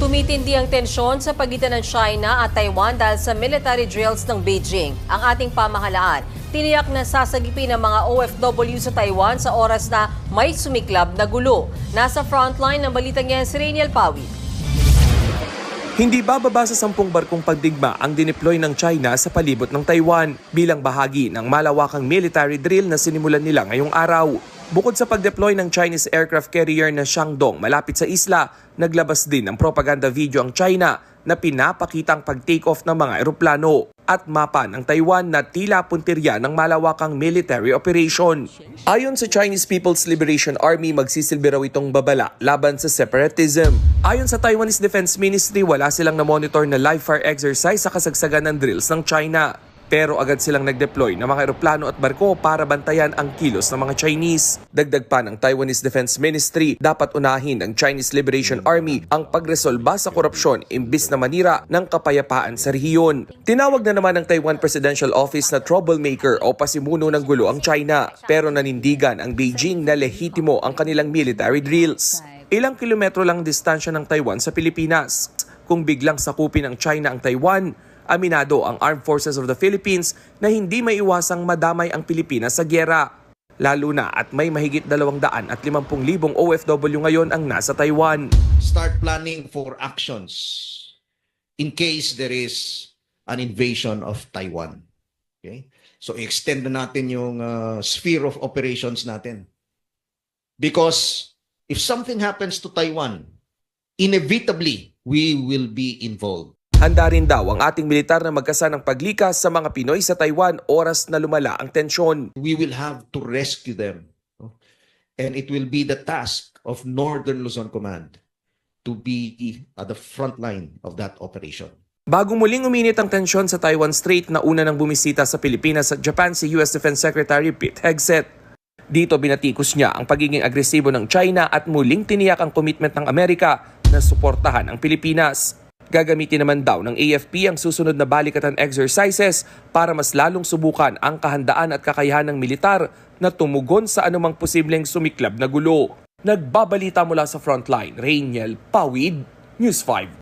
Tumitindi ang tensyon sa pagitan ng China at Taiwan dahil sa military drills ng Beijing. Ang ating pamahalaan, tiniyak na sasagipin ng mga OFW sa Taiwan sa oras na may sumiklab na gulo. Nasa frontline ng balitang yan si Rainiel Pawi. Hindi bababa sa sampung barkong pagdigma ang dineploy ng China sa palibot ng Taiwan bilang bahagi ng malawakang military drill na sinimulan nila ngayong araw. Bukod sa pag-deploy ng Chinese aircraft carrier na Shandong malapit sa isla, naglabas din ng propaganda video ang China na pinapakitang pag-take off ng mga eroplano at mapa ng Taiwan na tila puntirya ng malawakang military operation. Ayon sa Chinese People's Liberation Army, magsisilbi raw itong babala laban sa separatism. Ayon sa Taiwanese Defense Ministry, wala silang na-monitor na live fire exercise sa kasagsagan ng drills ng China. Pero agad silang nag-deploy ng mga eroplano at barko para bantayan ang kilos ng mga Chinese. Dagdag pa ng Taiwanese Defense Ministry, dapat unahin ng Chinese Liberation Army ang pagresolba sa korupsyon imbis na manira ng kapayapaan sa rehiyon. Tinawag na naman ng Taiwan Presidential Office na troublemaker o pasimuno ng gulo ang China. Pero nanindigan ang Beijing na lehitimo ang kanilang military drills. Ilang kilometro lang distansya ng Taiwan sa Pilipinas. Kung biglang sakupin ng China ang Taiwan, aminado ang Armed Forces of the Philippines na hindi may iwasang madamay ang Pilipinas sa gyera. Lalo na at may mahigit 200 at 50,000 OFW ngayon ang nasa Taiwan. start planning for actions in case there is an invasion of Taiwan. Okay? So extend na natin yung uh, sphere of operations natin. Because if something happens to Taiwan, inevitably we will be involved. Handa rin daw ang ating militar na magkasa ng paglikas sa mga Pinoy sa Taiwan oras na lumala ang tensyon. We will have to rescue them. And it will be the task of Northern Luzon Command to be at the front line of that operation. Bago muling uminit ang tensyon sa Taiwan Strait na una nang bumisita sa Pilipinas at Japan si US Defense Secretary Pete Hegseth. Dito binatikos niya ang pagiging agresibo ng China at muling tiniyak ang commitment ng Amerika na suportahan ang Pilipinas. Gagamitin naman daw ng AFP ang susunod na balikatan exercises para mas lalong subukan ang kahandaan at kakayahan ng militar na tumugon sa anumang posibleng sumiklab na gulo. Nagbabalita mula sa frontline, Rainiel Pawid, News 5.